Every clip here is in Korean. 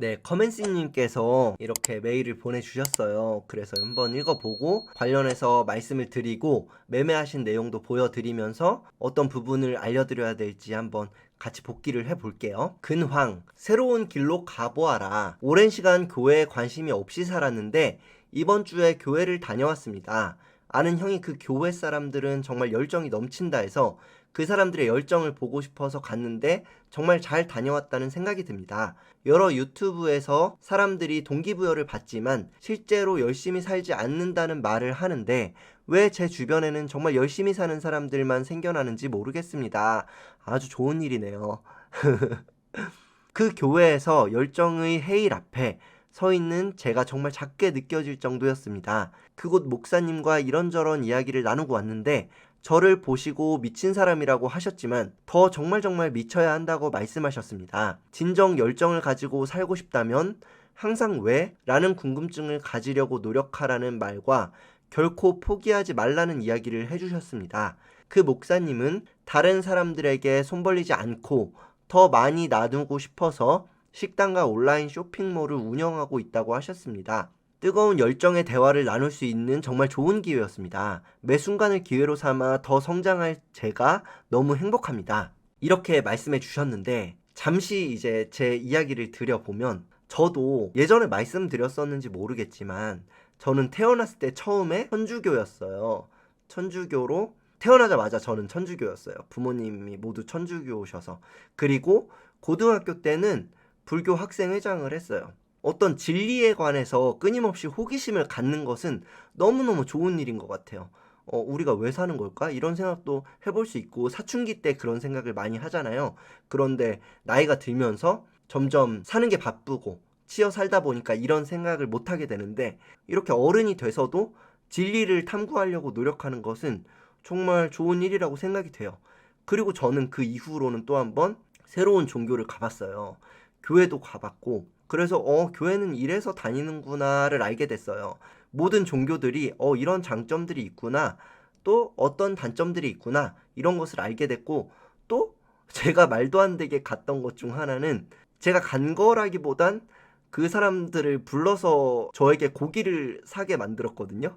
네, 커맨씨님께서 이렇게 메일을 보내주셨어요. 그래서 한번 읽어보고 관련해서 말씀을 드리고 매매하신 내용도 보여드리면서 어떤 부분을 알려드려야 될지 한번 같이 복기를 해볼게요. 근황, 새로운 길로 가보아라. 오랜 시간 교회에 관심이 없이 살았는데 이번 주에 교회를 다녀왔습니다. 아는 형이 그 교회 사람들은 정말 열정이 넘친다 해서 그 사람들의 열정을 보고 싶어서 갔는데 정말 잘 다녀왔다는 생각이 듭니다. 여러 유튜브에서 사람들이 동기부여를 받지만 실제로 열심히 살지 않는다는 말을 하는데 왜 제 주변에는 정말 열심히 사는 사람들만 생겨나는지 모르겠습니다. 아주 좋은 일이네요. 그 교회에서 열정의 헤일 앞에 서 있는 제가 정말 작게 느껴질 정도였습니다. 그곳 목사님과 이런저런 이야기를 나누고 왔는데 저를 보시고 미친 사람이라고 하셨지만 더 정말 정말 미쳐야 한다고 말씀하셨습니다. 진정 열정을 가지고 살고 싶다면 항상 왜? 라는 궁금증을 가지려고 노력하라는 말과 결코 포기하지 말라는 이야기를 해주셨습니다. 그 목사님은 다른 사람들에게 손 벌리지 않고 더 많이 나누고 싶어서 식당과 온라인 쇼핑몰을 운영하고 있다고 하셨습니다. 뜨거운 열정의 대화를 나눌 수 있는 정말 좋은 기회였습니다. 매 순간을 기회로 삼아 더 성장할 제가 너무 행복합니다. 이렇게 말씀해 주셨는데 잠시 이제 제 이야기를 드려보면 저도 예전에 말씀드렸었는지 모르겠지만 저는 태어났을 때 처음에 천주교였어요. 천주교로 태어나자마자 저는 천주교였어요. 부모님이 모두 천주교셔서. 그리고 고등학교 때는 불교 학생회장을 했어요. 어떤 진리에 관해서 끊임없이 호기심을 갖는 것은 너무너무 좋은 일인 것 같아요. 어, 우리가 왜 사는 걸까? 이런 생각도 해볼 수 있고, 사춘기 때 그런 생각을 많이 하잖아요. 그런데 나이가 들면서 점점 사는 게 바쁘고, 치여 살다 보니까 이런 생각을 못 하게 되는데, 이렇게 어른이 돼서도 진리를 탐구하려고 노력하는 것은 정말 좋은 일이라고 생각이 돼요. 그리고 저는 그 이후로는 또 한번 새로운 종교를 가봤어요. 교회도 가봤고, 그래서 어 교회는 이래서 다니는구나를 알게 됐어요. 모든 종교들이 어 이런 장점들이 있구나. 또 어떤 단점들이 있구나. 이런 것을 알게 됐고 또 제가 말도 안 되게 갔던 것 중 하나는 제가 간 거라기보단 그 사람들을 불러서 저에게 고기를 사게 만들었거든요.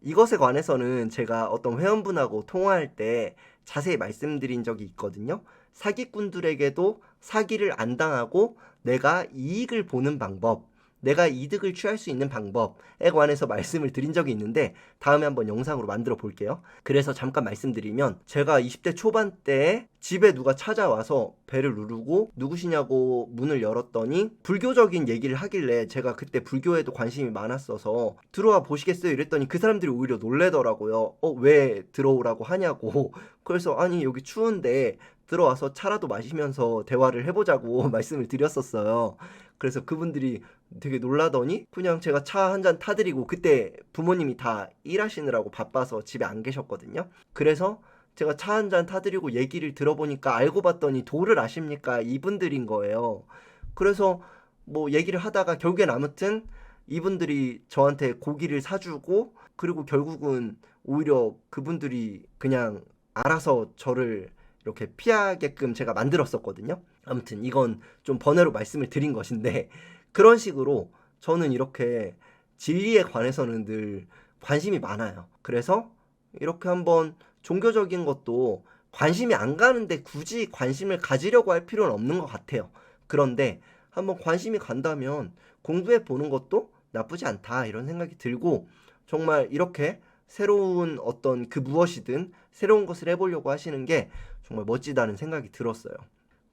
이것에 관해서는 제가 어떤 회원분하고 통화할 때 자세히 말씀드린 적이 있거든요. 사기꾼들에게도 사기를 안 당하고 내가 이익을 보는 방법, 내가 이득을 취할 수 있는 방법에 관해서 말씀을 드린 적이 있는데 다음에 한번 영상으로 만들어 볼게요. 그래서 잠깐 말씀드리면 제가 20대 초반 때 집에 누가 찾아와서 배를 누르고 누구시냐고 문을 열었더니 불교적인 얘기를 하길래 제가 그때 불교에도 관심이 많았어서 들어와 보시겠어요 이랬더니 그 사람들이 오히려 놀래더라고요. 어, 왜 들어오라고 하냐고. 그래서 아니 여기 추운데 들어와서 차라도 마시면서 대화를 해보자고 말씀을 드렸었어요. 그래서 그분들이 되게 놀라더니 그냥 제가 차 한 잔 타드리고 그때 부모님이 다 일하시느라고 바빠서 집에 안 계셨거든요. 그래서 제가 차 한 잔 타드리고 얘기를 들어보니까 알고 봤더니 도를 아십니까? 이분들인 거예요. 그래서 뭐 얘기를 하다가 결국엔 아무튼 이분들이 저한테 고기를 사주고 그리고 결국은 오히려 그분들이 그냥 알아서 저를 이렇게 피하게끔 제가 만들었었거든요. 아무튼 이건 좀 번외로 말씀을 드린 것인데 그런 식으로 저는 이렇게 진리에 관해서는 늘 관심이 많아요. 그래서 이렇게 한번 종교적인 것도 관심이 안 가는데 굳이 관심을 가지려고 할 필요는 없는 것 같아요. 그런데 한번 관심이 간다면 공부해 보는 것도 나쁘지 않다 이런 생각이 들고 정말 이렇게 새로운 어떤 그 무엇이든 새로운 것을 해보려고 하시는 게 정말 멋지다는 생각이 들었어요.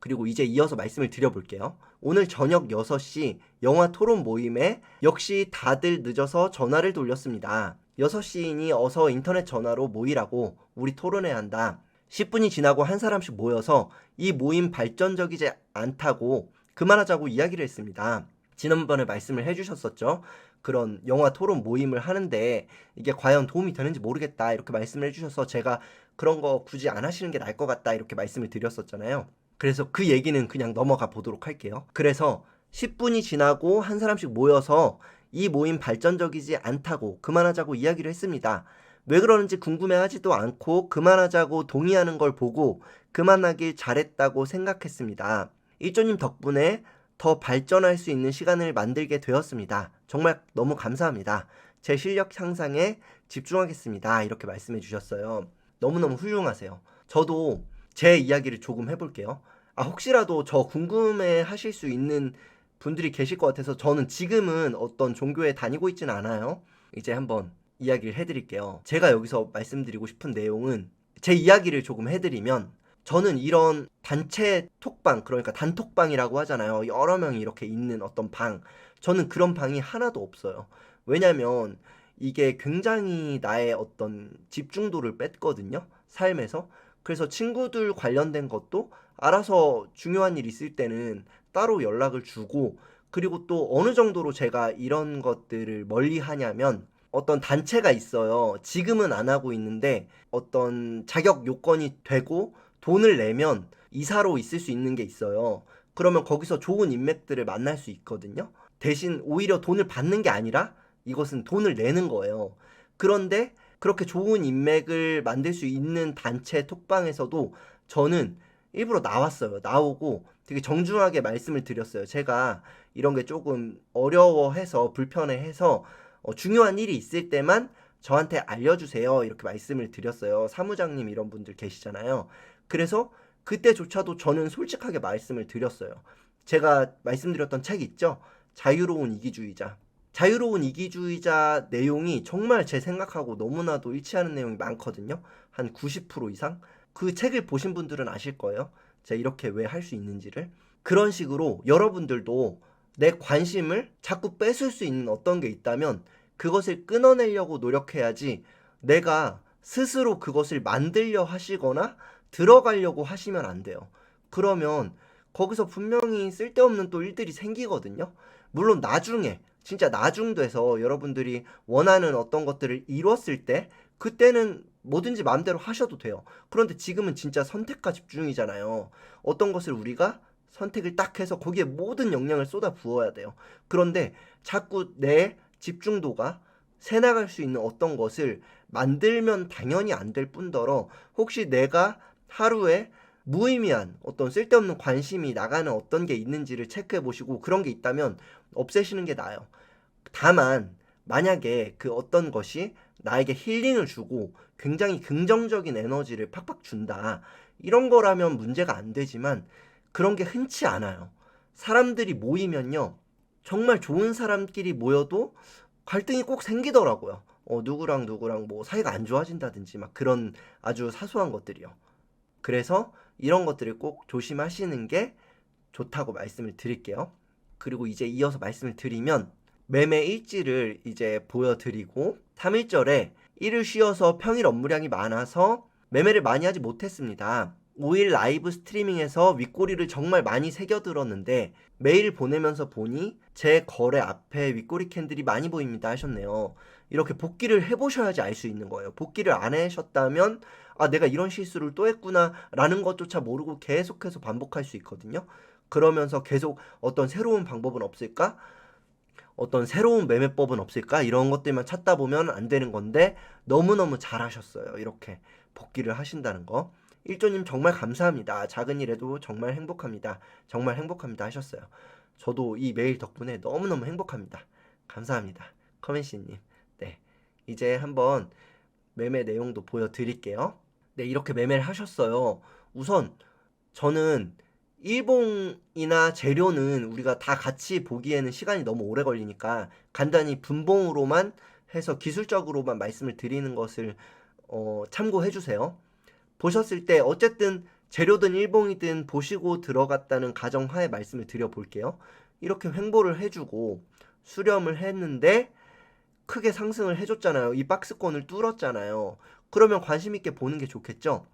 그리고 이제 이어서 말씀을 드려볼게요. 오늘 저녁 6시 영화 토론 모임에 역시 다들 늦어서 전화를 돌렸습니다. 6시이니 어서 인터넷 전화로 모이라고 우리 토론해야 한다. 10분이 지나고 한 사람씩 모여서 이 모임 발전적이지 않다고 그만하자고 이야기를 했습니다. 지난번에 말씀을 해주셨었죠. 그런 영화 토론 모임을 하는데 이게 과연 도움이 되는지 모르겠다 이렇게 말씀을 해주셔서 제가 그런 거 굳이 안 하시는 게 나을 것 같다 이렇게 말씀을 드렸었잖아요. 그래서 그 얘기는 그냥 넘어가 보도록 할게요. 그래서 10분이 지나고 한 사람씩 모여서 이 모임 발전적이지 않다고 그만하자고 이야기를 했습니다. 왜 그러는지 궁금해하지도 않고 그만하자고 동의하는 걸 보고 그만하길 잘했다고 생각했습니다. 일조님 덕분에 더 발전할 수 있는 시간을 만들게 되었습니다. 정말 너무 감사합니다. 제 실력 향상에 집중하겠습니다. 이렇게 말씀해 주셨어요. 너무너무 훌륭하세요. 저도 제 이야기를 조금 해볼게요. 아, 혹시라도 저 궁금해 하실 수 있는 분들이 계실 것 같아서 저는 지금은 어떤 종교에 다니고 있지는 않아요. 이제 한번 이야기를 해드릴게요. 제가 여기서 말씀드리고 싶은 내용은 제 이야기를 조금 해드리면 저는 이런 단체 톡방, 그러니까 단톡방이라고 하잖아요. 여러 명이 이렇게 있는 어떤 방. 저는 그런 방이 하나도 없어요. 왜냐면 이게 굉장히 나의 어떤 집중도를 뺐거든요. 삶에서. 그래서 친구들 관련된 것도 알아서 중요한 일 있을 때는 따로 연락을 주고 그리고 또 어느 정도로 제가 이런 것들을 멀리 하냐면 어떤 단체가 있어요. 지금은 안 하고 있는데 어떤 자격 요건이 되고 돈을 내면 이사로 있을 수 있는 게 있어요. 그러면 거기서 좋은 인맥들을 만날 수 있거든요. 대신 오히려 돈을 받는 게 아니라 이것은 돈을 내는 거예요. 그런데 그렇게 좋은 인맥을 만들 수 있는 단체 톡방에서도 저는 일부러 나왔어요. 나오고 되게 정중하게 말씀을 드렸어요. 제가 이런 게 조금 어려워해서 불편해해서 어, 중요한 일이 있을 때만 저한테 알려주세요. 이렇게 말씀을 드렸어요. 사무장님 이런 분들 계시잖아요. 그래서 그때조차도 저는 솔직하게 말씀을 드렸어요. 제가 말씀드렸던 책 있죠? 자유로운 이기주의자. 자유로운 이기주의자 내용이 정말 제 생각하고 너무나도 일치하는 내용이 많거든요. 한 90% 이상. 그 책을 보신 분들은 아실 거예요. 제가 이렇게 왜 할 수 있는지를. 그런 식으로 여러분들도 내 관심을 자꾸 뺏을 수 있는 어떤 게 있다면 그것을 끊어내려고 노력해야지 내가 스스로 그것을 만들려 하시거나 들어가려고 하시면 안 돼요. 그러면 거기서 분명히 쓸데없는 또 일들이 생기거든요. 물론 나중에 진짜 나중 돼서 여러분들이 원하는 어떤 것들을 이뤘을 때 그때는 뭐든지 마음대로 하셔도 돼요. 그런데 지금은 진짜 선택과 집중이잖아요. 어떤 것을 우리가 선택을 딱 해서 거기에 모든 역량을 쏟아 부어야 돼요. 그런데 자꾸 내 집중도가 새 나갈 수 있는 어떤 것을 만들면 당연히 안 될 뿐더러 혹시 내가 하루에 무의미한 어떤 쓸데없는 관심이 나가는 어떤 게 있는지를 체크해 보시고 그런 게 있다면 없애시는 게 나아요. 다만 만약에 그 어떤 것이 나에게 힐링을 주고 굉장히 긍정적인 에너지를 팍팍 준다. 이런 거라면 문제가 안 되지만 그런 게 흔치 않아요. 사람들이 모이면요. 정말 좋은 사람끼리 모여도 갈등이 꼭 생기더라고요. 어, 누구랑 누구랑 뭐 사이가 안 좋아진다든지 막 그런 아주 사소한 것들이요. 그래서 이런 것들을 꼭 조심하시는 게 좋다고 말씀을 드릴게요. 그리고 이제 이어서 말씀을 드리면 매매 일지를 이제 보여드리고 3일절에 일을 쉬어서 평일 업무량이 많아서 매매를 많이 하지 못했습니다. 5일 라이브 스트리밍에서 윗꼬리를 정말 많이 새겨들었는데 메일 보내면서 보니 제 거래 앞에 윗꼬리 캔들이 많이 보입니다 하셨네요. 이렇게 복귀를 해보셔야지 알 수 있는 거예요. 복귀를 안 하셨다면 아 내가 이런 실수를 또 했구나 라는 것조차 모르고 계속해서 반복할 수 있거든요. 그러면서 계속 어떤 새로운 방법은 없을까? 어떤 새로운 매매법은 없을까? 이런 것들만 찾다 보면 안 되는 건데 너무너무 잘하셨어요. 이렇게 복귀를 하신다는 거. 일조님 정말 감사합니다. 작은 일에도 정말 행복합니다. 정말 행복합니다 하셨어요. 저도 이 메일 덕분에 너무너무 행복합니다. 감사합니다. 커맨씨님. 네. 이제 한번 매매 내용도 보여드릴게요. 네, 이렇게 매매를 하셨어요. 우선 저는 일봉이나 재료는 우리가 다 같이 보기에는 시간이 너무 오래 걸리니까 간단히 분봉으로만 해서 기술적으로만 말씀을 드리는 것을 어, 참고해 주세요. 보셨을 때 어쨌든 재료든 일봉이든 보시고 들어갔다는 가정하에 말씀을 드려볼게요. 이렇게 횡보를 해주고 수렴을 했는데 크게 상승을 해줬잖아요. 이 박스권을 뚫었잖아요. 그러면 관심 있게 보는 게 좋겠죠.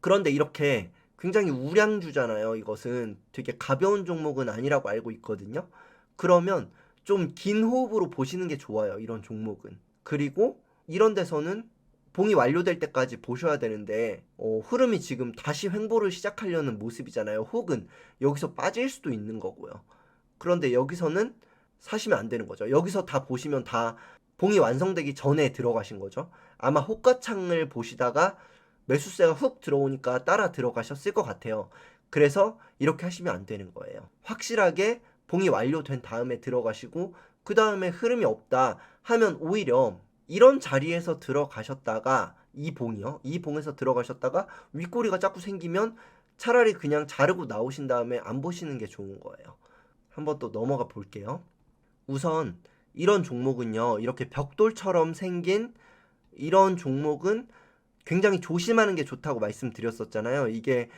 그런데 이렇게 굉장히 우량주잖아요. 이것은 되게 가벼운 종목은 아니라고 알고 있거든요. 그러면 좀 긴 호흡으로 보시는 게 좋아요. 이런 종목은. 그리고 이런 데서는 봉이 완료될 때까지 보셔야 되는데 어, 흐름이 지금 다시 횡보를 시작하려는 모습이잖아요. 혹은 여기서 빠질 수도 있는 거고요. 그런데 여기서는 사시면 안 되는 거죠. 여기서 다 보시면 다 봉이 완성되기 전에 들어가신 거죠. 아마 호가창을 보시다가 매수세가 훅 들어오니까 따라 들어가셨을 것 같아요. 그래서 이렇게 하시면 안 되는 거예요. 확실하게 봉이 완료된 다음에 들어가시고 그 다음에 흐름이 없다 하면 오히려 이런 자리에서 들어가셨다가 이 봉이요. 이 봉에서 들어가셨다가 윗꼬리가 자꾸 생기면 차라리 그냥 자르고 나오신 다음에 안 보시는 게 좋은 거예요. 한번 또 넘어가 볼게요. 우선 이런 종목은요. 이렇게 벽돌처럼 생긴 이런 종목은 굉장히 조심하는 게 좋다고 말씀드렸었잖아요. 이게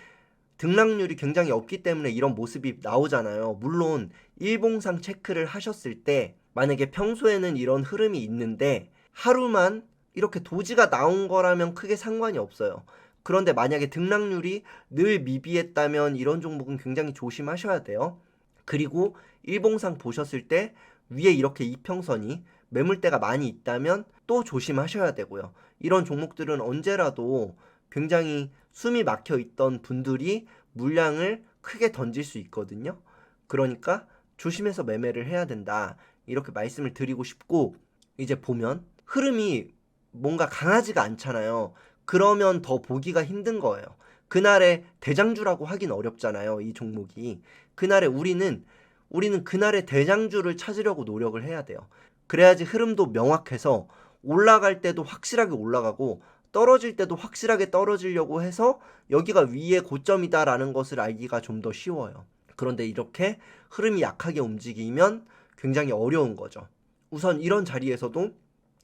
등락률이 굉장히 없기 때문에 이런 모습이 나오잖아요. 물론 일봉상 체크를 하셨을 때 만약에 평소에는 이런 흐름이 있는데 하루만 이렇게 도지가 나온 거라면 크게 상관이 없어요. 그런데 만약에 등락률이 늘 미비했다면 이런 종목은 굉장히 조심하셔야 돼요. 그리고 일봉상 보셨을 때 위에 이렇게 이평선이 매물대가 많이 있다면 또 조심하셔야 되고요. 이런 종목들은 언제라도 굉장히 숨이 막혀 있던 분들이 물량을 크게 던질 수 있거든요. 그러니까 조심해서 매매를 해야 된다. 이렇게 말씀을 드리고 싶고 이제 보면 흐름이 뭔가 강하지가 않잖아요. 그러면 더 보기가 힘든 거예요. 그날의 대장주라고 하긴 어렵잖아요. 이 종목이. 그날에 우리는 우리는 그날의 대장주를 찾으려고 노력을 해야 돼요. 그래야지 흐름도 명확해서 올라갈 때도 확실하게 올라가고 떨어질 때도 확실하게 떨어지려고 해서 여기가 위의 고점이다라는 것을 알기가 좀 더 쉬워요. 그런데 이렇게 흐름이 약하게 움직이면 굉장히 어려운 거죠. 우선 이런 자리에서도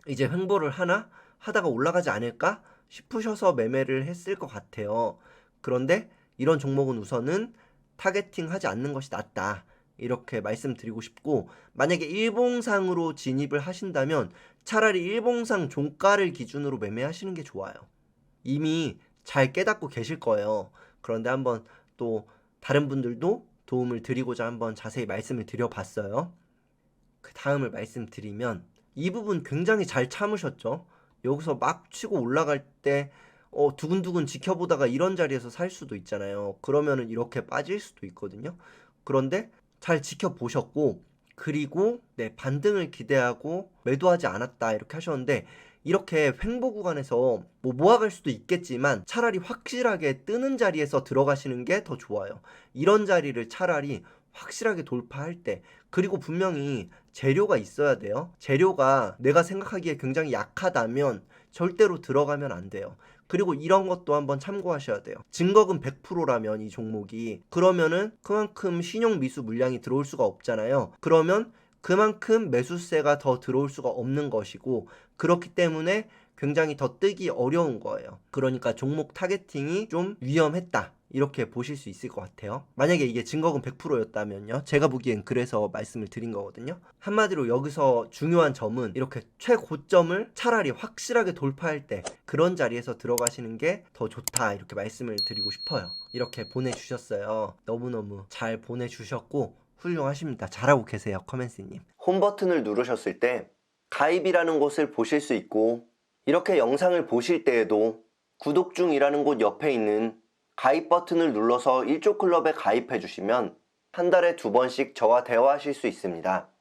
이제 횡보를 하나 하다가 올라가지 않을까 싶으셔서 매매를 했을 것 같아요. 그런데 이런 종목은 우선은 타겟팅 하지 않는 것이 낫다. 이렇게 말씀드리고 싶고, 만약에 일봉상으로 진입을 하신다면 차라리 일봉상 종가를 기준으로 매매하시는 게 좋아요. 이미 잘 깨닫고 계실 거예요. 그런데 한번 또 다른 분들도 도움을 드리고자 한번 자세히 말씀을 드려봤어요. 그 다음을 말씀드리면 이 부분 굉장히 잘 참으셨죠? 여기서 막 치고 올라갈 때 어, 두근두근 지켜보다가 이런 자리에서 살 수도 있잖아요. 그러면은 이렇게 빠질 수도 있거든요. 그런데 잘 지켜보셨고, 그리고 네, 반등을 기대하고 매도하지 않았다 이렇게 하셨는데 이렇게 횡보 구간에서 뭐 모아갈 수도 있겠지만 차라리 확실하게 뜨는 자리에서 들어가시는 게 더 좋아요. 이런 자리를 차라리 확실하게 돌파할 때 그리고 분명히 재료가 있어야 돼요. 재료가 내가 생각하기에 굉장히 약하다면 절대로 들어가면 안 돼요. 그리고 이런 것도 한번 참고하셔야 돼요. 증거금 100%라면 이 종목이 그러면은 그만큼 신용 미수 물량이 들어올 수가 없잖아요. 그러면 그만큼 매수세가 더 들어올 수가 없는 것이고 그렇기 때문에 굉장히 더 뜨기 어려운 거예요. 그러니까 종목 타겟팅이 좀 위험했다. 이렇게 보실 수 있을 것 같아요. 만약에 이게 증거금 100%였다면요. 제가 보기엔 그래서 말씀을 드린 거거든요. 한마디로 여기서 중요한 점은 이렇게 최고점을 차라리 확실하게 돌파할 때 그런 자리에서 들어가시는 게 더 좋다. 이렇게 말씀을 드리고 싶어요. 이렇게 보내주셨어요. 너무너무 잘 보내주셨고 훌륭하십니다. 잘하고 계세요. 커맨스님. 홈 버튼을 누르셨을 때 가입이라는 곳을 보실 수 있고 이렇게 영상을 보실 때에도 구독 중이라는 곳 옆에 있는 가입 버튼을 눌러서 1조 클럽에 가입해 주시면 한 달에 두 번씩 저와 대화하실 수 있습니다.